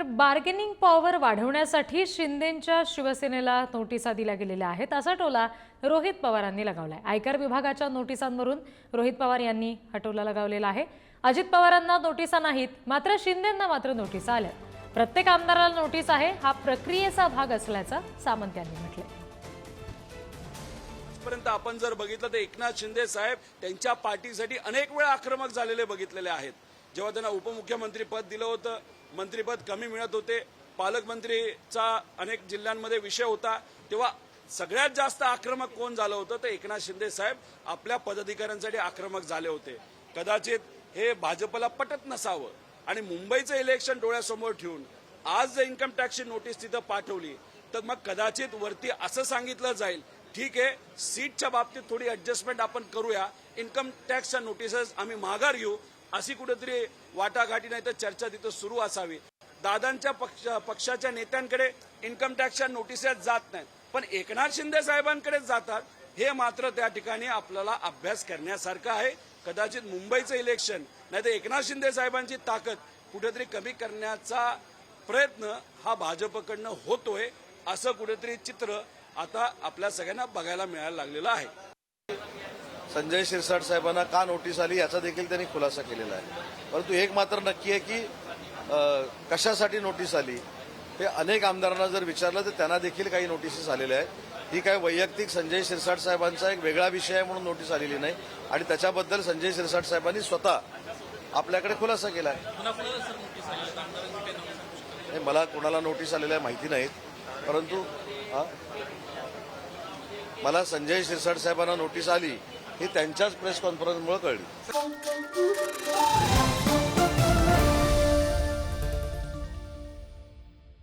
तर bargaining power वाढवण्यासाठी शिंदेंच्या शिवसेनेला नोटिसा दिल्या गेलेल्या आहेत. असा टोला रोहित पवारांनी लगावलाय. आयकर विभागाच्या नोटिसांवरून रोहित पवार यांनी हा टोला लगावलेला आहे. अजित पवारांना नोटिसा नाहीत मात्र शिंदेंना मात्र नोटिसा आल्या. प्रत्येक आमदाराला नोटीस आहे हा प्रक्रियेचा भाग असल्याचं सामंत यांनी म्हटलं आजपर्यंत आपण जर बघितलं तर एकनाथ शिंदे साहेब त्यांच्या पार्टीसाठी अनेक वेळा आक्रमक झालेले बघितलेले आहेत. जेव्हा त्यांना उपमुख्यमंत्री पद दिलं होतं मंत्रीपद कमी मिळत होते पालकमंत्रीचा अनेक जिल्ह्यांमध्ये विषय होता तेव्हा सगळ्यात जास्त आक्रमक कोण झालं होतं तर एकनाथ शिंदे साहेब आपल्या पदाधिकाऱ्यांसाठी आक्रमक झाले होते. कदाचित हे भाजपला पटत नसावं. आणि मुंबईचं इलेक्शन डोळ्यासमोर ठेवून आज जर इन्कम टॅक्सची नोटीस तिथं पाठवली तर मग कदाचित वरती असं सांगितलं जाईल ठीक आहे सीटच्या बाबतीत थोडी ऍडजस्टमेंट आपण करूया इन्कम टॅक्सच्या नोटिसेस आम्ही माघार घेऊ अशी कुठेतरी वाटाघाटी नाही तर चर्चा तिथं सुरू असावी. दादांच्या पक्ष पक्षाच्या नेत्यांकडे इन्कम टॅक्सच्या नोटिसेस जात नाहीत. पण एकनाथ शिंदे साहेबांकडे जातात हे मात्र त्या ठिकाणी आपल्याला अभ्यास करण्यासारखं आहे. कदाचित मुंबईचं इलेक्शन नाही तर एकनाथ शिंदे साहेबांची ताकद कुठेतरी कमी करण्याचा प्रयत्न हा भाजपकडनं होतोय असं कुठेतरी चित्र आता आपल्या सगळ्यांना बघायला मिळायला लागलेलं आहे. संजय शिरसाट साहेबांना का नोटीस आली याचा देखील त्यांनी खुलासा केलेला आहे. परंतु एक मात्र नक्की आहे की कशासाठी नोटीस आली? हे अनेक आमदारांना जर विचारलं तर त्यांना देखील काही नोटिसेस आलेल्या आहेत. ही काय वैयक्तिक संजय शिरसाट साहेबांचा एक वेगळा विषय आहे म्हणून नोटीस आलेली नाही. आणि त्याच्याबद्दल संजय शिरसाट साहेबांनी स्वतः आपल्याकडे खुलासा केला आहे. मला कोणाला नोटीस आलेल्या माहिती नाहीत. परंतु? मला संजय शिरसाट साहेबांना नोटीस आली ही त्यांच्याच प्रेस कॉन्फरन्समुळे कळली.